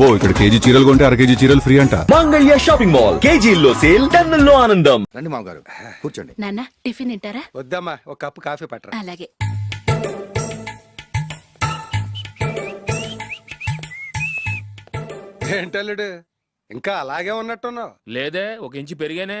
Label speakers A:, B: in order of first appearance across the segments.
A: అబ్బో ఇక్కడ కేజీ చీరలు కొంటే అర కేజీ చీరలు ఫ్రీ అంట.
B: Mangalya shopping mall. కేజీల్లో సేల్ టన్నుల్లో ఆనందం.
C: రండి మామగారు. కూర్చోండి.
D: నాన్న టిఫిన్ తింటారా?
E: వద్దమ్మా ఒక కప్పు కాఫీ పట్టరా.
D: అలాగే.
E: ఏంటల్లుడు? ఇంకా అలాగే ఉన్నట్టున్నావు.
F: లేదే ఒక ఇంచు పెరిగానే.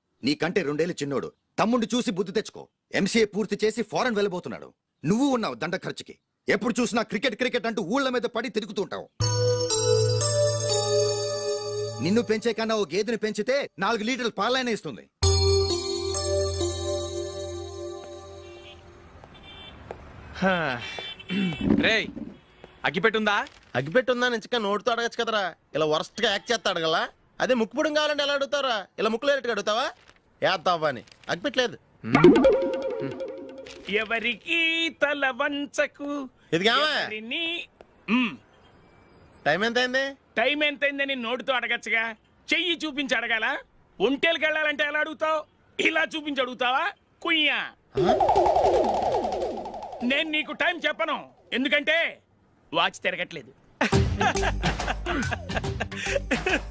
C: నీకంటే రెండేళ్ళు చిన్నోడు. తమ్ముడు చూసి బుద్ధి తెచ్చుకో. ఎంసీఏ పూర్తి చేసి ఫారెన్ వెళ్ళబోతున్నాడు. నువ్వు ఉన్నావు దండ ఖర్చుకి. ఎప్పుడు చూసినా క్రికెట్ క్రికెట్ అంటూ ఊళ్ళ మీద పడి తిరుగుతుంటావు నిన్ను పెంచే కన్నా ఓ గేదెని పెంచితే నాలుగు లీటర్లు పాలైన ఇస్తుంది.
G: రేయ్ అగ్గిపెట్టుందా? అగ్గిపెట్టుందా నుంచి నోటితో అడగచ్చు కదరా. ఇలా వరస్ట్గా యాక్ట్ చేస్తా అడగలా అదే ముక్కుపుడం కావాలంటే ఎలా అడుగుతారా ఇలా ముక్కులేటట్టు అడుగుతావా? ఏత్తావా అని అగ్గిపెట్టలేదు.
H: ఎవరికి తల వంచకు
G: ఇది. టైం ఎంత అయింది
H: టైం ఎంతైందని నోటితో అడగచ్చుగా. చెయ్యి చూపించి అడగాల? ఒంటేలకు వెళ్ళాలంటే ఎలా అడుగుతావు? ఇలా చూపించి అడుగుతావా? కుయ్యా. నేను నీకు టైం చెప్పను. ఎందుకంటే వాచ్ తిరగట్లేదు.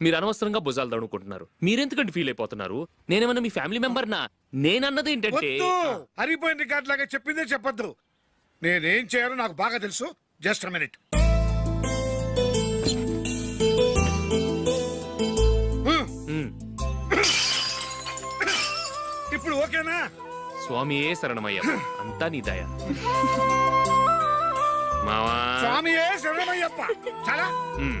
F: మీరు అనవసరంగా భుజాలు దడుకుంటున్నారు మీరెందుకంటే ఫీల్ అయిపోతున్నారు? నేనేమన్నా మీ ఫ్యామిలీ మెంబర్ నా నేనన్నది ఏంటంటే
I: వద్దు! హరిపోయిన రికార్డ్ లాగా చెప్పిందే చెప్పొద్దు. నేనేం చేయాలో నాకు బాగా తెలుసు. జస్ట్ మినిట్
F: ఉమ్,
I: ఇప్పుడు ఓకేనా?
F: స్వామియే శరణమయ్య. అంతా నీ దయ. మావా.
I: స్వామియే శరణమయ్యప్ప. చాలా?
F: ఉమ్.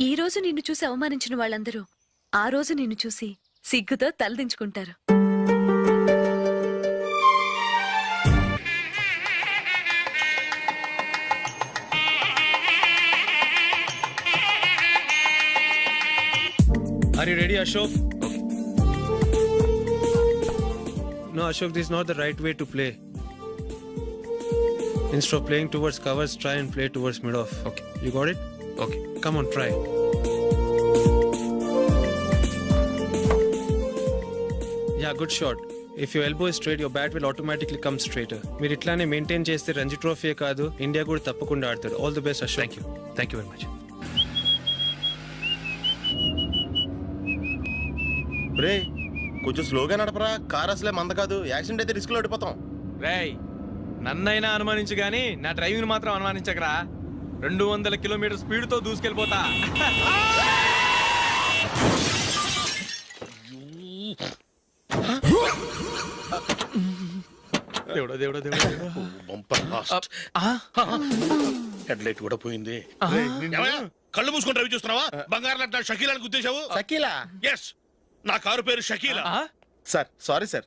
D: ఈ రోజు నిన్ను చూసి అవమానించిన వాళ్ళందరూ ఆ రోజు నిన్ను చూసి సిగ్గుతో తలదించుకుంటారు.
J: No Ashok this not the right way to play instead playing towards covers try and play towards mid off
F: okay
J: you got it
F: okay
J: Come on, try. Yeah, good shot. If your elbow is straight, your bat will automatically come straighter. మీరు ఇట్లానే maintain చేస్తే Ranji trophy కాదు India కూడా తప్పకుండా ఆడతాడు. All the best Ashok
F: thank you thank you very much
G: రే కొంచెం స్లోగా నడపరా. Car అసలే మంద కాదు. యాక్సిడెంట్ అయితే రిస్క్లో ఓడిపోతాం.
J: రేయ్ నన్నైనా అనుమానించు గాని నా డ్రైవింగ్ మాత్రం అనుమానించకరా. రెండు వందల కిలోమీటర్ స్పీడ్తో దూసుకెళ్ళిపోతా. దేవుడా దేవుడా దేవుడా
H: హెడ్ లైట్ కూడా పోయింది. ఏమయ్య? కళ్ళు మూసుకొని రవి చూస్తున్నావా? బంగారం లాంటి నా షకీలాని గుద్దేశావు
G: షకీలా?
H: ఎస్ నా కారు పేరు Shakeela.
G: Sir sorry sir.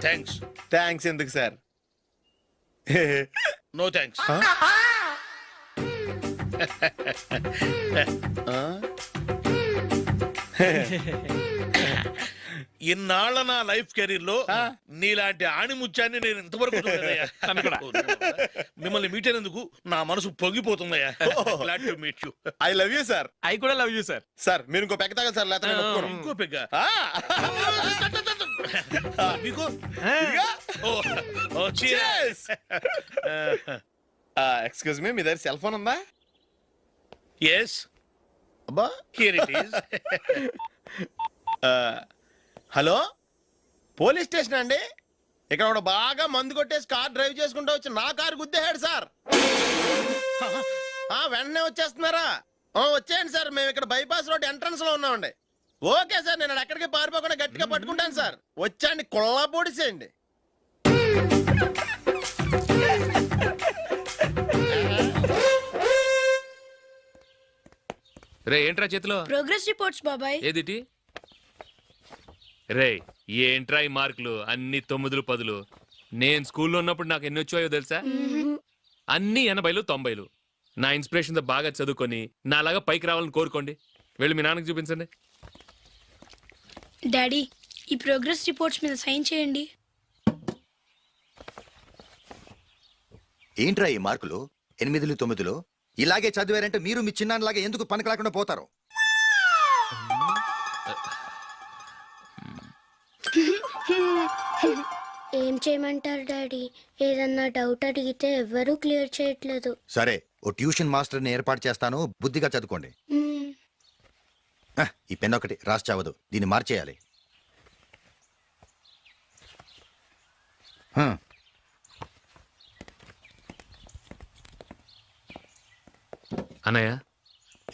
K: Thanks
G: thanks ఎందుకు సార్?
K: నో థ్యాంక్స్ ఇన్నాళ్ళ నా లైఫ్ కెరీర్లో నీలాంటి ఆణిముత్యాన్ని నేను ఇంతవరకు చూడలేదయ్యా. మిమ్మల్ని మీట్ అయినందుకు నా మనసు పొంగిపోతుందయ్యా. Glad to meet you.
G: I love you sir
J: I కూడా లవ్ యూ సార్
G: సార్ మీరు ఇంకో పెక్క సార్ లేకపోతే నేను ఒప్పుకోను.
K: ఇంకో పెగ్గ
G: ఆ.
K: మీకు
G: ఇదిగా.
K: ఓ ఓ cheers.
G: ఎక్స్క్యూజ్ మీ మీ దగ్గర సెల్ ఫోన్ ఉందా
K: yes.
G: అబ్బా
K: here it is.
G: Hello police station అండి? ఇక్కడ ఒకడు బాగా మందు కొట్టేసి కార్ డ్రైవ్ చేసుకుంటూ వచ్చి నా కారు గుద్దేశాడు సార్. ఆ, వెంటనే వచ్చేస్తున్నారా? ఆ, వచ్చేయండి సార్. మేము ఇక్కడ బైపాస్ రోడ్ ఎంట్రన్స్లో ఉన్నామండి. ఓకే సార్ నేను ఎక్కడికి పారిపోకుండా గట్టిగా పట్టుకుంటాను సార్. వచ్చాండి కుళ్ళ పొడిసేయండి
F: రే ఏంట్రా చేతిలో?
D: ప్రోగ్రెస్ రిపోర్ట్స్ బాబాయ్.
F: ఏదిటి? రే ఏంట్రా ఈ మార్కులు? అన్ని తొమ్మిదిలు పదులు. నేను స్కూల్లో ఉన్నప్పుడు నాకు ఎన్ని వచ్చాయో తెలుసా? అన్ని ఎనభైలు తొంభైలు. నా ఇన్స్పిరేషన్తో బాగా చదువుకొని నాలాగా పైకి రావాలని కోరుకోండి. వెళ్ళి మీ నాన్నకి చూపించండి.
D: డాడీ ఈ ప్రోగ్రెస్ రిపోర్ట్స్ మీద సైన్ చేయండి.
C: ఏంట్రా ఈ మార్కులు? ఎనిమిదిలు తొమ్మిదిలు? ఇలాగే చదివారంటే మీరు మీ చిన్నాన్నలాగా ఎందుకు పనికిలాకుండా పోతారు?
D: ఏం చేయమంటారు డాడీ? ఏదన్నా డౌట్ అడిగితే ఎవ్వరూ క్లియర్ చేయట్లేదు.
C: సరే ఓ ట్యూషన్ మాస్టర్ని ఏర్పాటు చేస్తాను. బుద్ధిగా చదువుకోండి. ఈ పెన్ ఒకటి రాసి చావదు. దీన్ని మార్చేయాలి.
F: అన్నయ్య?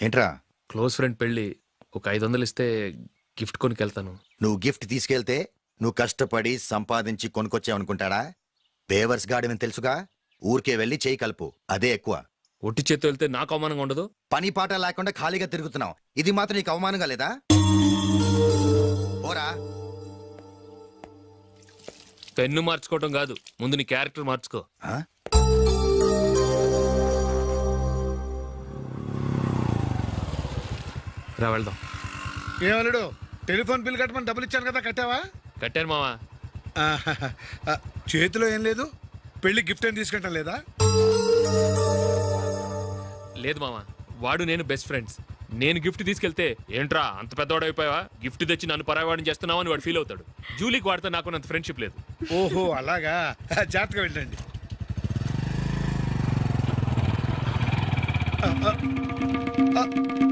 C: ఏంట్రా?
F: క్లోజ్ ఫ్రెండ్ పెళ్ళి ఒక ఐదు వందలు ఇస్తే గిఫ్ట్ కొనికెళ్తాను
C: నువ్వు గిఫ్ట్ తీసుకెళ్తే నువ్వు కష్టపడి సంపాదించి కొనుక్కొచ్చావనుకుంటాడా? పేవర్స్ గార్డెన్ తెలుసుగా? ఊరికే వెళ్ళి చేయి కలుపు. అదే ఎక్కువ.
F: ఒట్టి చేత్తో వెళ్తే నాకు అవమానంగా ఉండదు?
C: పని పాట లేకుండా ఖాళీగా తిరుగుతున్నావు. ఇది మాత్రం నీకు అవమానంగా లేదా? ఓరా
F: పెన్ను మార్చుకోవటం కాదు. ముందు నీ క్యారెక్టర్ మార్చుకో.
C: ఆ?
F: రా వెళ్దాం.
I: ఏమలుడు టెలిఫోన్ బిల్ కట్టమని డబ్బులు ఇచ్చాను కదా కట్టావా?
F: కట్టాను మావా.
I: ఆహాహా. ఆ, చేతిలో ఏం లేదు? పెళ్ళి గిఫ్ట్ ఏం తీసుకుంటాం లేదా
F: లేదు మావా వాడు నేను బెస్ట్ ఫ్రెండ్స్ నేను గిఫ్ట్ తీసుకెళ్తే ఏంట్రా అంత పెద్దవాడు అయిపోయావా? గిఫ్ట్ తెచ్చి నన్ను పరాయవాడిని చేస్తున్నావు? అని వాడు ఫీల్ అవుతాడు. జూలీకి వాడితే నాకు అంత ఫ్రెండ్షిప్ లేదు.
I: ఓహో అలాగా? జాగ్రత్తగా వెళ్ళండి. Uh, uh,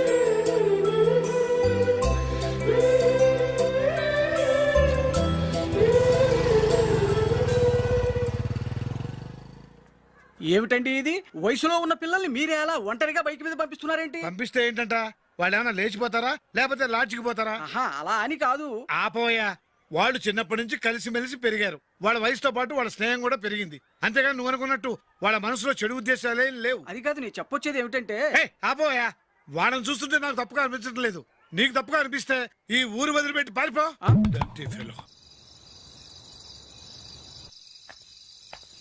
L: ఏమిటండి ఇది? వయసులో ఉన్న పిల్లల్ని మీరే అలా ఒంటరిగా బైక్ మీద పంపిస్తున్నారేంటి?
I: పంపిస్తే ఏంటంట? వాళ్ళు ఏమైనా లేచిపోతారా? లేకపోతే లాడ్జికి పోతారా?
L: ఆహా అలా అని కాదు.
I: ఆపోయా. వాళ్ళు చిన్నప్పటి నుంచి కలిసిమెలిసి పెరిగారు. వాళ్ళ వయసుతో పాటు వాళ్ళ స్నేహం కూడా పెరిగింది. అంతేగాని నువ్వు అనుకున్నట్టు వాళ్ళ మనసులో చెడు ఉద్దేశాలే లేవు.
L: అది కాదు నేను చెప్పొచ్చేది ఏమిటంటే
I: ఏయ్, ఆపోయా. వాళ్ళని చూస్తుంటే నాకు తప్పుగా అనిపించడం లేదు నీకు తప్పుగా అనిపిస్తే ఈ ఊరు వదిలిపెట్టి పారిపో. Dirty fellow.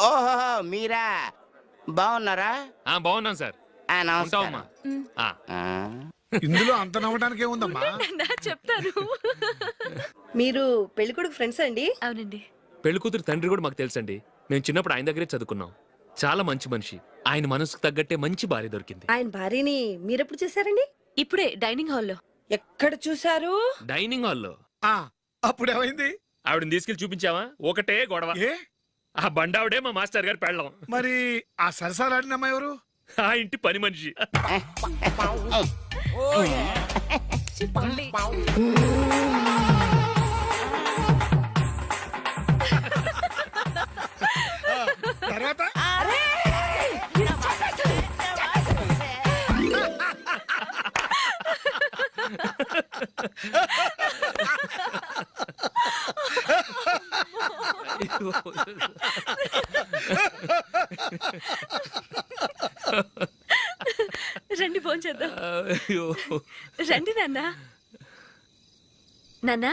M: ఓహో మీరా? బాగున్నారా?
F: ఆ బాగున్నాం సార్.
M: ఆ,
F: ఉంటావమ్మా?
M: నమస్కారం
F: ఆ,
M: ఆ,
I: ఇందులో అంత నవ్వడానికి ఏముందమ్మా
D: నా చెప్తాను.
N: మీరు పెళ్ళికొడుకు ఫ్రెండ్స్ అండి?
D: అవునండి.
F: పెళ్ళి కూతురు తండ్రి కూడా మాకు తెలుసండి. మేము చిన్నప్పుడు ఆయన దగ్గరే చదువుకున్నాం. చాలా మంచి మనిషి. ఆయన మనసుకు తగ్గట్టే మంచి భార్య దొరికింది.
N: ఆయన భార్యని మీరెప్పుడు చూసారండి?
D: ఇప్పుడే డైనింగ్ హాల్లో.
N: ఎక్కడ చూసారు
F: డైనింగ్ హాల్లో?
I: ఆ, అప్పుడు ఏమైంది
F: ఆవిడని తీసుకెళ్ళి చూపించావా? ఒకటే గొడవ.
I: ఏ?
F: ఆ బండావిడే మా మాస్టర్ గారు పెళ్ళం.
I: మరి ఆ సరసాలాడిన అమ్మాయి ఎవరు?
F: ఆ ఇంటి పని మనిషి.
D: రండి ఫోన్
F: చేద్దాం.
D: రండి నాన్న. నాన్నా?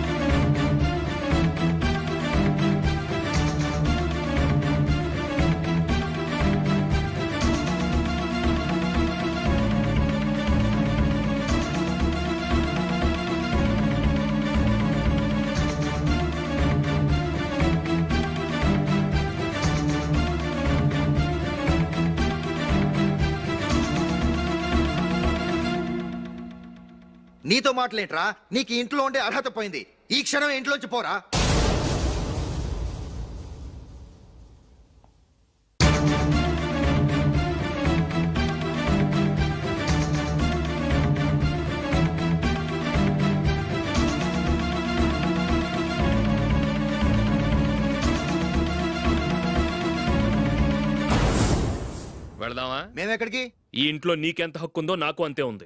C: నీతో మాటలేంట్రా నీకు ఇంట్లో ఉండే అర్హత పోయింది. ఈ క్షణం ఇంట్లోంచి పోరా.
F: వెళదామా?
C: మేమెక్కడికి?
F: ఈ ఇంట్లో నీకెంత హక్కు ఉందో నాకు అంతే ఉంది.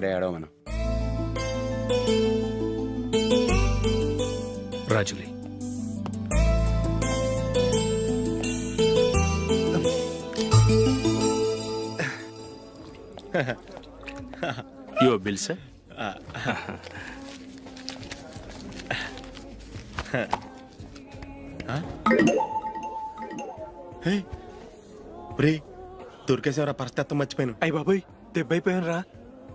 O: ఇక్కడే ఆడవ మనం
F: రాజులే యువర్ బిల్ సార్
G: రే దొరికేసేవరా పరిస్థితి మర్చిపోయాను.
J: అయ్య బాబాయ్ దెబ్బైపోయాను రా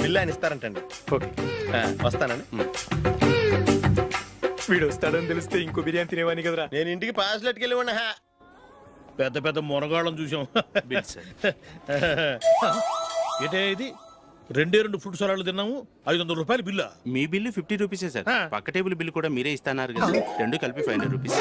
G: బిల్ ఆయన ఇస్తారంటండి. ఓకే. ఆ, వస్తానండి.
F: వీడు వస్తాడని తెలిస్తే ఇంకో బిర్యానీ తినేవాని కదరా.
G: నేను ఇంటికి పాస్లెట్కి వెళ్ళి ఉన్నా
K: పెద్ద పెద్ద మునగాళ్ళం చూసాం ఏంటే ఇది? రెండే రెండు ఫుడ్ సలాడ్లు తిన్నాము ఐదు వందల రూపాయలు బిల్లా.
O: మీ బిల్లు ఫిఫ్టీ రూపీసే సార్. పక్క టేబుల్ బిల్ కూడా మీరే ఇస్తాన్నారు కదా. రెండు కలిపి ఫైవ్ హండ్రెడ్ రూపీస్.